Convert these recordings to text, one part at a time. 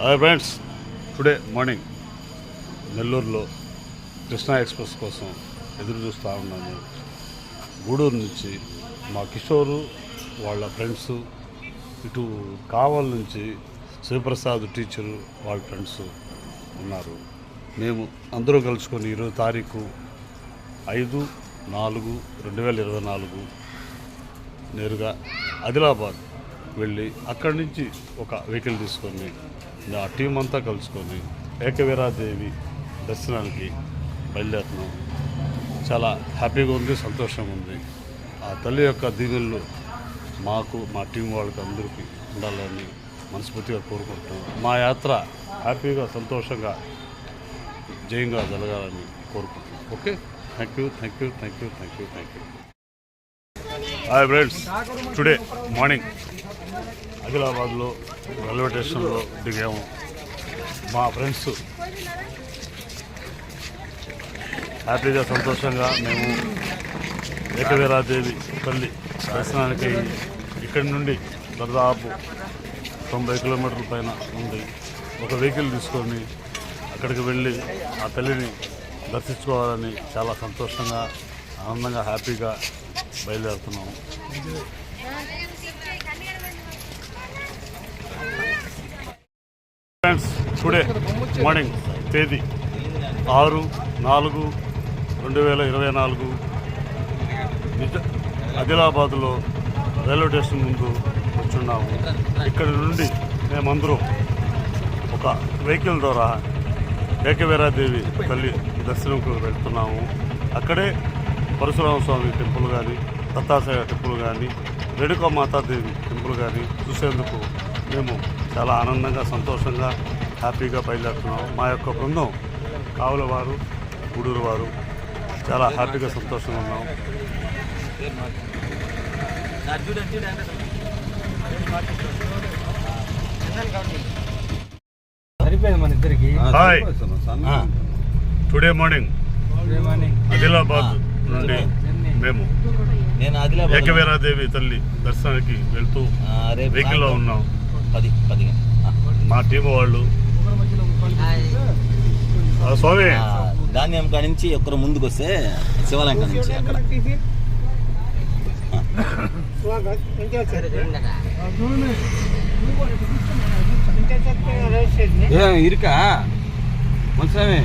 Hi friends. Today morning నెల్లూరులో Krishna express కోసం ఎదురు చూస్తూ ఉన్నాను. గూడూరు నుంచి మా కిషోరు వాళ్ళ ఫ్రెండ్స్ ఇటు కావల్ నుంచి శివప్రసాద్ టీచరు వాళ్ళ ఫ్రెండ్స్ ఉన్నారు. మేము అందరూ కలుసుకొని ఇరవై తారీఖు ఐదు నాలుగు రెండు వేల ఇరవై నాలుగు నేరుగా ఆదిలాబాద్ వెళ్ళి అక్కడి నుంచి ఒక వెహికల్ తీసుకొని ఆ టీం అంతా కలుసుకొని ఏకవీరాదేవి దర్శనానికి బయలుదేరుతున్నాం. చాలా హ్యాపీగా ఉంది సంతోషంగా ఉంది. ఆ తల్లి యొక్క దీవెనలు మాకు మా టీం వాళ్ళకి అందరికీ ఉండాలని మనస్ఫూర్తిగా కోరుకుంటున్నాం. మా యాత్ర హ్యాపీగా సంతోషంగా జయంగా జరగాలని కోరుకుంటున్నాం. Okay? Thank you thank you thank you thank you thank you hi friends today morning ఆదిలాబాద్లో రైల్వే స్టేషన్లో దిగాము. మా ఫ్రెండ్స్ హ్యాపీగా సంతోషంగా మేము ఏకవీరాదేవి తల్లి దర్శనానికి ఇక్కడి నుండి దాదాపు తొంభై కిలోమీటర్ల పైన ఉంది. ఒక వెహికల్ తీసుకొని అక్కడికి వెళ్ళి ఆ తల్లిని దర్శించుకోవాలని చాలా సంతోషంగా ఆనందంగా హ్యాపీగా బయలుదేరుతున్నాము. ఫ్రెండ్స్ టుడే మార్నింగ్ తేదీ ఆరు నాలుగు రెండు వేల ఇరవై నాలుగు. ఆదిలాబాద్లో రైల్వే స్టేషన్ ముందు వచ్చున్నాము ఇక్కడి నుండి మేమందరం ఒక వెహికల్ ద్వారా ఏకవీరాదేవి తల్లి దర్శనంకు వెళ్తున్నాము. అక్కడే పరశురామ స్వామి టెంపుల్ కానీ దత్తాసాయ టెంపుల్ కానీ రేణుకా మాతాదేవి టెంపుల్ కానీ చూసేందుకు మేము చాలా ఆనందంగా సంతోషంగా హ్యాపీగా బయలుదేరుతున్నాము. మా యొక్క బృందం కావుల వారు గూడూరు వారు చాలా హ్యాపీగా సంతోషంగా ఉన్నాం సరిపోయింది మన ఇద్దరికి. Hi. Today morning morning Adilabad నుండి మేము నేను ఆదిలాబాద్ ఏకవీరాదేవి తల్లి దర్శనానికి వెళ్తూ ఆ, రేపు వెహికల్లో ఉన్నాం. పది పది మా టీం వాళ్ళు. ఆ, స్వామి. ధాన్యం కాడి నుంచి ఒక్కరు ముందుకు వస్తే శివాలయం కాడి నుంచి అక్కడ. ఇరుకా? మున్సామి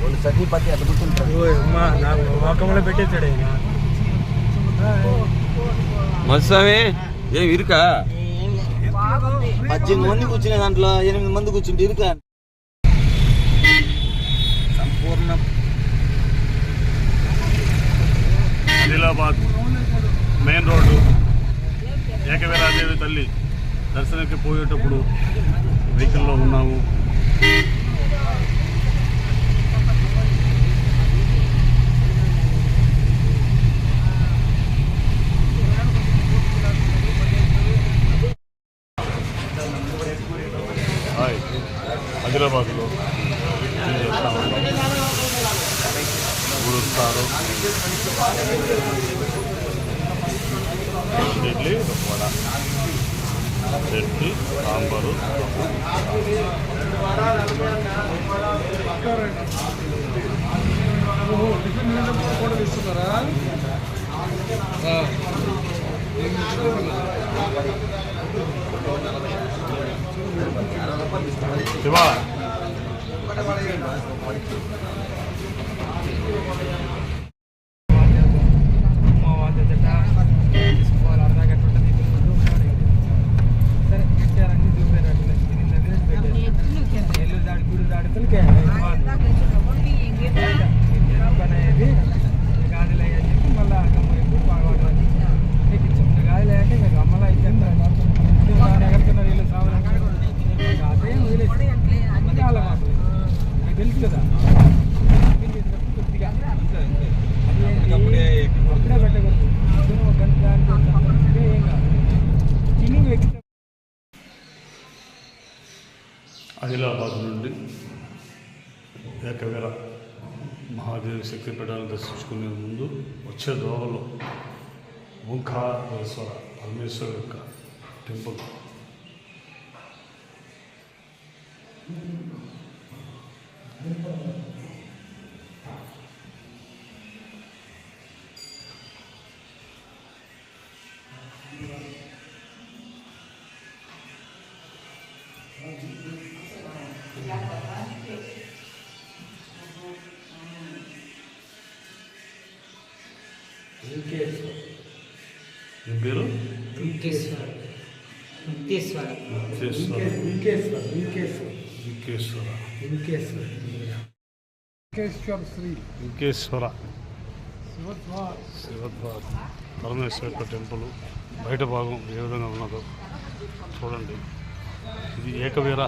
వాళ్ళు అట్లా కూర్చుంటారు. మున్సామి ఏం ఇరుకా? పద్దెనిమిది మంది కూర్చునే దాంట్లో ఎనిమిది మంది కూర్చుంటే ఇరుక సంపూర్ణ ఆదిలాబాద్ మెయిన్ రోడ్డు ఏకవీరాదేవి తల్లి దర్శనానికి పోయేటప్పుడు వెహికల్లో ఉన్నాము. ఓహో టిఫిన్ తినేటప్పుడు కూడా ఇస్తున్నారా శివా దాడి గుడి దాడుతులకే తెలుసు కదా. కొద్దిగా. అప్పుడే పెట్టకూడదు. ఒక గంట దానికి ఏం కాదు. తిని వ్యక్తి ఆదిలాబాద్ నుండి ఏకవీర మహాదేవి శక్తిపీఠాన్ని దర్శించుకునే ముందు వచ్చే దోవలో ఓంకారేశ్వర పరమేశ్వర యొక్క టెంపుల్ Gracias. మీ పేరు? వెంకటేశ్వర వెంకటేశ్వర శ్రీ. శివద్వార. శివద్వార. పరమేశ్వర టెంపుల్. బయట భాగం ఏ విధంగా ఉన్నదో చూడండి. ఇది ఏకవీర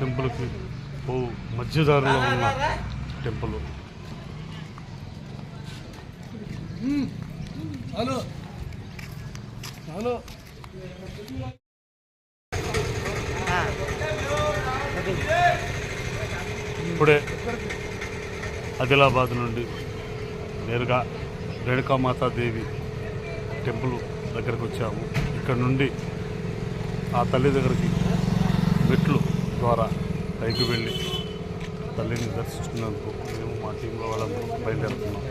టెంపుల్కి ఓ మధ్యదారిలో ఉన్న టెంపుల్. హలో. హలో. ఇప్పుడే ఆదిలాబాద్ నుండి నేరుగా రేణుకామాతాదేవి టెంపుల్ దగ్గరకు వచ్చాము. ఇక్కడ నుండి ఆ తల్లి దగ్గరికి మెట్లు ద్వారా పైకి వెళ్ళి తల్లిని దర్శించుకున్నందుకు మేము మా టీంలో వాళ్ళందరూ బయలుదేరుతున్నాం.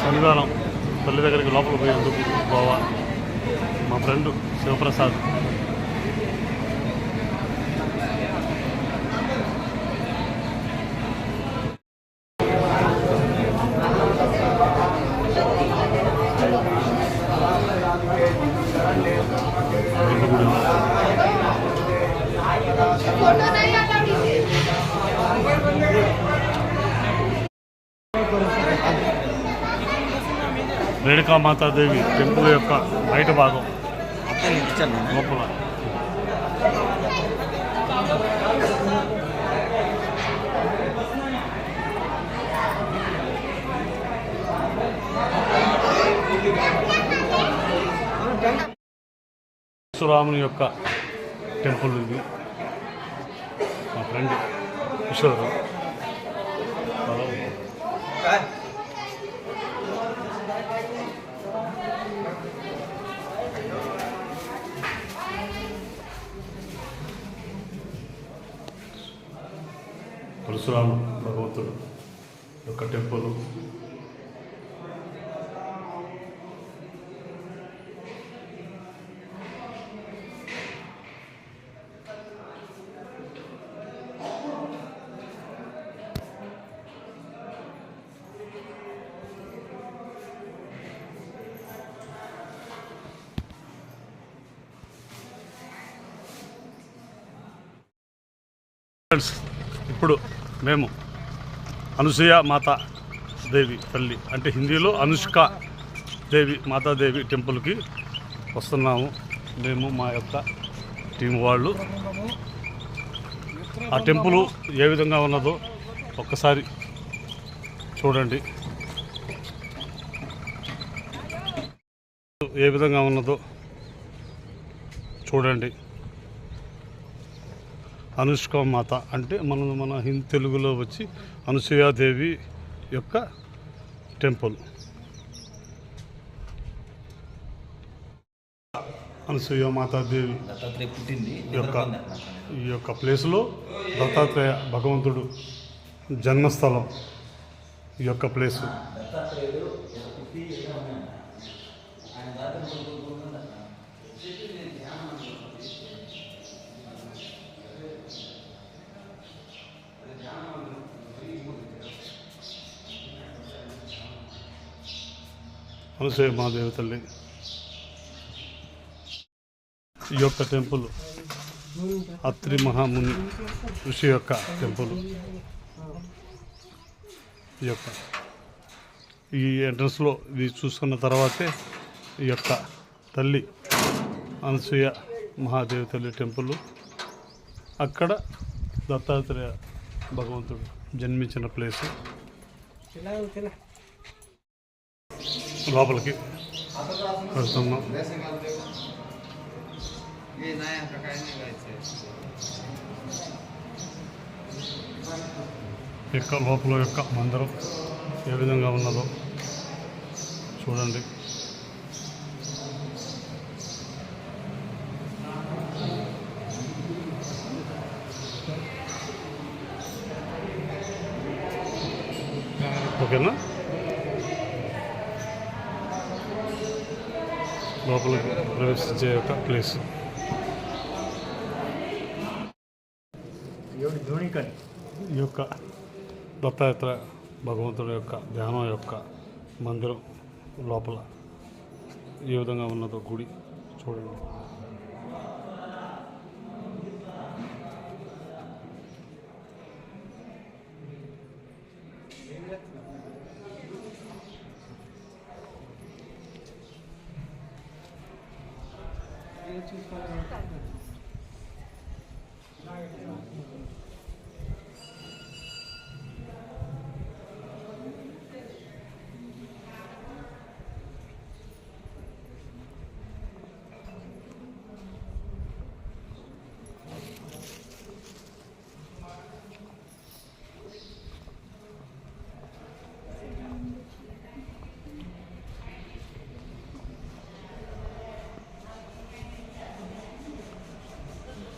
శనివారం తల్లి దగ్గరికి లోపల పోయేందుకు గోవా మా ఫ్రెండ్ శివప్రసాద్ దుర్గామాతాదేవి టెంపుల్ యొక్క బయట భాగం. లోపల. పరశురాముని యొక్క టెంపుల్ ఇది. మా ఫ్రెండ్ కిషోర్ పరశురాము భగవంతుడు యొక్క టెంపుల్. ఫ్రెండ్స్ ఇప్పుడు మేము అనుసూయ మాత దేవి తల్లి అంటే హిందీలో అనుష్క దేవి మాతాదేవి టెంపుల్కి వస్తున్నాము. మేము మా యొక్క టీం వాళ్ళు. ఆ టెంపుల్ ఏ విధంగా ఉన్నదో ఒక్కసారి చూడండి. ఏ విధంగా ఉన్నదో చూడండి. అనుష్క మాత అంటే మన మన హిందీ తెలుగులో వచ్చి అనసూయాదేవి యొక్క టెంపుల్. అనసూయ మాతాదేవి యొక్క ఈ యొక్క ప్లేస్లో దత్తాత్రేయ భగవంతుడు జన్మస్థలం ఈ యొక్క ప్లేసు. అనసూయ మహాదేవి తల్లి. ఈ యొక్క టెంపుల్ అత్రి మహాముని ఋషి యొక్క టెంపుల్. ఈ యొక్క ఈ ఎంట్రన్స్లో ఇది చూసుకున్న తర్వాతే ఈ యొక్క తల్లి అనసూయ మహాదేవి తల్లి టెంపుల్. అక్కడ దత్తాత్రేయ భగవంతుడు జన్మించిన ప్లేసు లోపలికి వెళ్తున్నాం. యొక్క లోపల యొక్క మందిరం ఏ విధంగా ఉన్నదో చూడండి. ఓకేనా? లోపలికి ప్రవేశించే యొక్క ప్లేస్ ఈ యొక్క దత్తాత్ర భగవంతుడి యొక్క ధ్యానం యొక్క మందిరం లోపల ఏ విధంగా ఉన్నదో గుడి చూడండి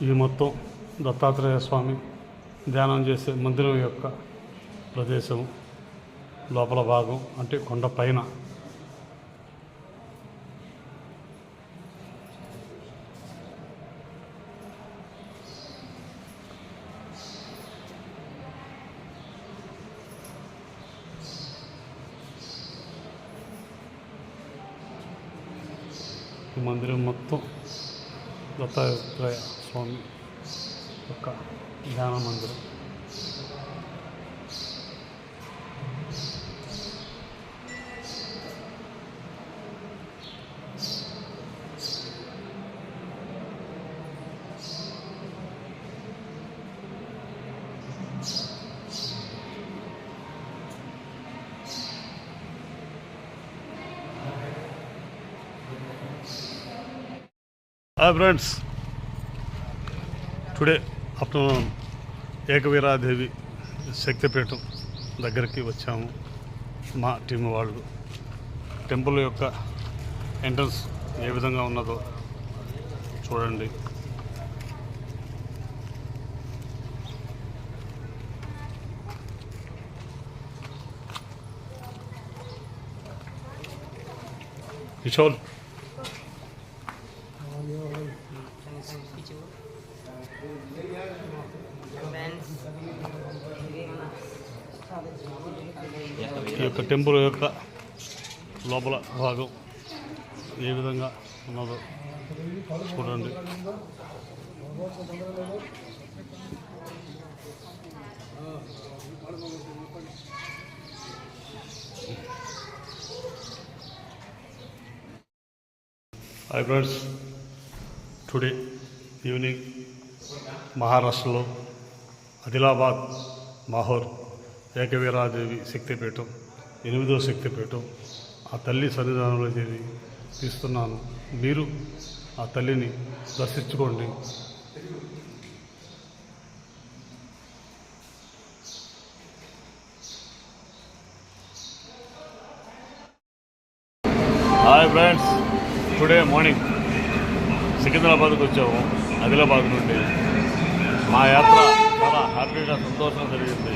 ఇది మొత్తం దత్తాత్రేయ స్వామి ధ్యానం చేసే మందిరం యొక్క ప్రదేశం. లోపల భాగం అంటే కొండ పైన. ఈ మందిరం మొత్తం దత్తాత్రేయ స్వామి యొక్క ధ్యాన మందిరం hi friends today afternoon Ekaveeradevi శక్తిపీఠం దగ్గరికి వచ్చాము. మా టీం వాళ్ళు. టెంపుల్ యొక్క ఎంట్రన్స్ ఏ విధంగా ఉన్నదో చూడండి. కిషోర్ ఈ యొక్క టెంపుల్ యొక్క లోపల భాగం ఏ విధంగా ఉన్నదో చూడండి. హాయ్ ఫ్రెండ్స్ టుడే ఈవినింగ్ మహారాష్ట్రలో ఆదిలాబాద్ మాహోర్ ఏకవీరాదేవి శక్తిపీఠం ఎనిమిదో శక్తిపీఠం ఆ తల్లి సన్నిధానంలో చేరి తీస్తున్నాను. మీరు ఆ తల్లిని దర్శించుకోండి. హాయ్ ఫ్రెండ్స్ టుడే మార్నింగ్ సికింద్రాబాద్కి వచ్చాము ఆదిలాబాద్ నుండి. మా యాత్ర చాలా హ్యాపీగా సంతోషంగా జరిగింది.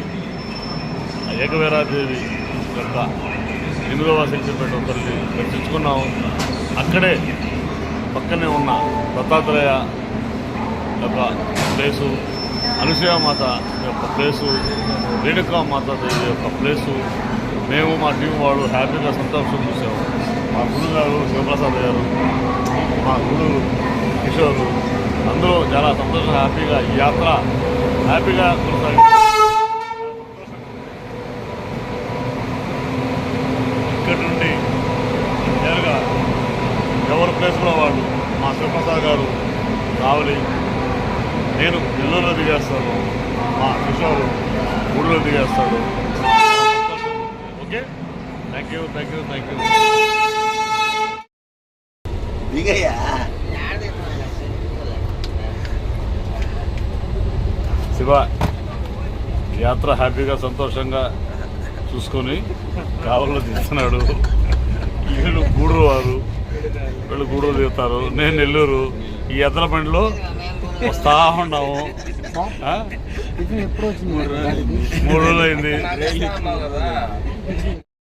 ఆ ఏకవీరాదేవి యొక్క ఎనిమిదవ శక్తిపేట ఒకరిని దర్శించుకున్నాము అక్కడే పక్కనే ఉన్న దత్తాత్రేయ యొక్క ప్లేసు అనసూయ మాత యొక్క ప్లేసు రేణుకా మాత దేవి యొక్క ప్లేసు. మేము మా టీం వాళ్ళు హ్యాపీగా సంతోషం చూసాము. మా గురుగారు శివప్రసాద్ గారు మా గురువు కిషోర్ అందరూ చాలా సంతోషంగా హ్యాపీగా ఈ యాత్ర హ్యాపీగా కొనసాగింది ఇక్కడ నుండి నేరుగా ఎవరి ప్లేస్లో వాళ్ళు మా శివప్రసాద్ గారు రావులి నేను నెల్లూరులో దిగేస్తాను మా కిషోర్ గూడూరులో దిగేస్తాడు okay thank you thank you thank you దిగయ్యా Shiva యాత్ర హ్యాపీగా సంతోషంగా చూసుకొని కావల్లో తీస్తున్నాడు వీళ్ళు గూడూరు వారు వీళ్ళు గూడూరు దిగుతారు నేను నెల్లూరు ఈ ఎద్దల బండిలో వస్తా ఉన్నాము? మూడు రోజులు అయింది